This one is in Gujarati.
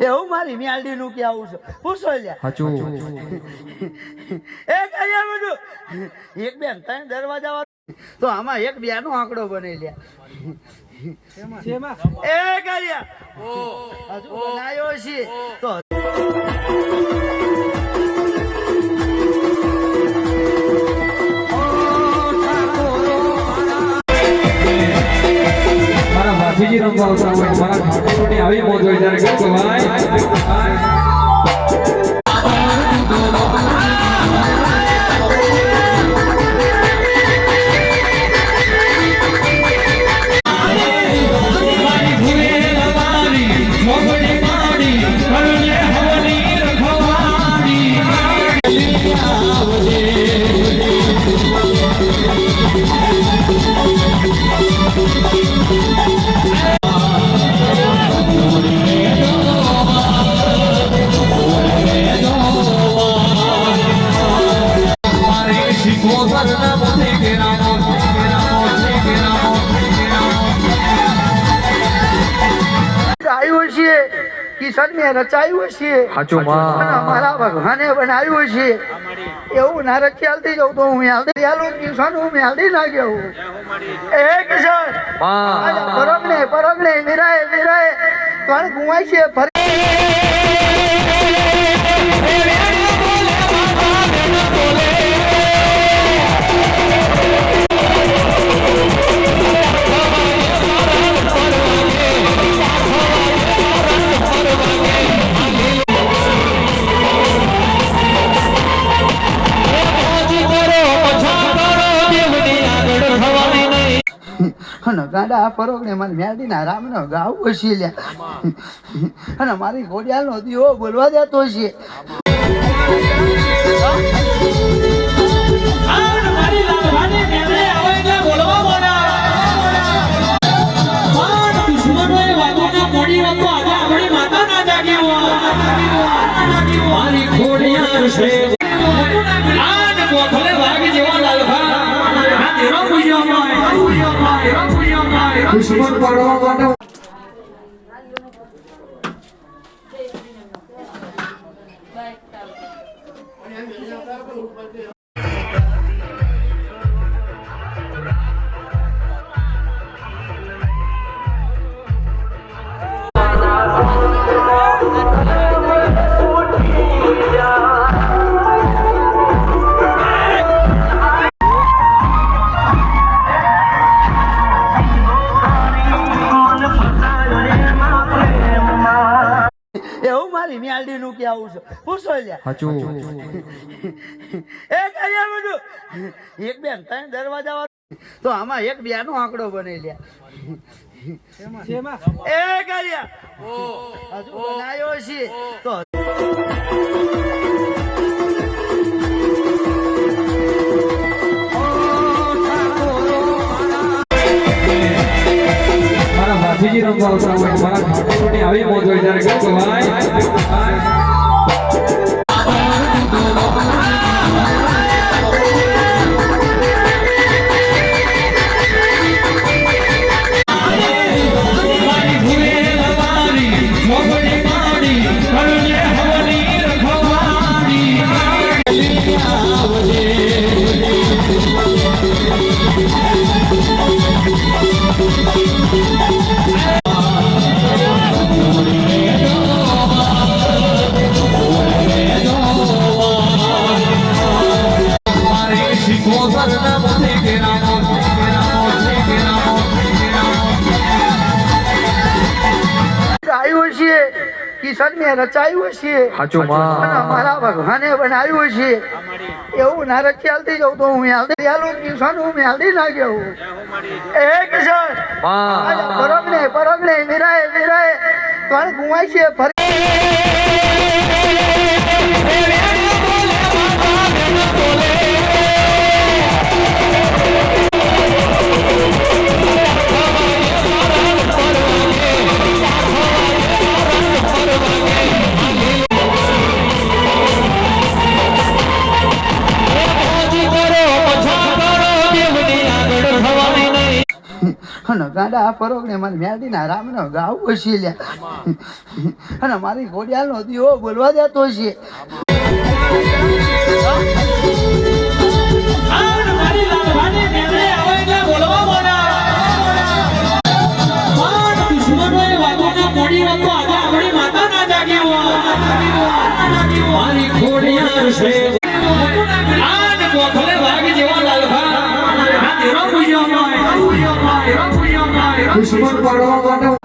એવું મારી મ્યાલડી નું કેવું છું. પૂછો લ્યા. એ કઈ બધું. એક બેન ત્રણ દરવાજા વાળું. તો આમાં એક બે નો આંકડો બની લ્યા. એ કર્યા હજુ બનાવ્યો છે. તો મારા ભાથીજી રમવા આવતા હોય મારા ઠાકોરની આવી મોજ હોય ત્યારે ભાઈ કિશન ને રચાયું છે. હાચું અને માં. અમારા ભગવાને બનાવ્યું છે. એવું ના રખ્યાલથી જવું તો હું મ્યાલડી આલું કિશન હું મ્યાલડી ના ગયું એ કિશનમાં. પરગણે ને વિરાય વિરાય ત્રણ ગુમાય છે ફરી અને ગાડા પરોગણે મને મેલડી ના રામ નો ગાવ વસી લ્યા અને મારી ઘોડિયાલ નો દીવો બોલવા દેતો છે. મારી ખોડિયાર છે દુશ્મન પાડવા માટે એવું મારી મ્યાલડી નું કેવું છે. પૂછો લ્યા. એ કર્યા બધું? એક બેન ત્રણ દરવાજા વાળું. તો આમાં એક બે નો આંકડો બની લ્યા. એ કર્યા. હજુ બનાવ્યો છે. તો મારા ભાથીજી રમવા આવતા હોય મારા ઠાકોરની આવી મોજ હોય ત્યારે ગમતો મારી આવ્યું છે કિશન મેં રચાયું છે હાચું અને માં. અમારા ભગવાને બનાવ્યું છે એવું ના રખ્યાલથી જવું તો હું મ્યાલડી આલું કિશન હું મ્યાલડી ના ગયો. એ કિશનમાં. પરગણે પરગણે વિરાય વિરાય ત્રણ ગુમાય છે અને ગાડા આ ફરોક ને મારી મેરડીના રામનો ગાવ ઓછી લ્યા અને મારી ઘોડિયાલનો દીવો બોલવા દેતો છે. આપણી માતા ના છે. મોખલે વાઘ જેવા લાલભા આ દેરો Krishna Parvata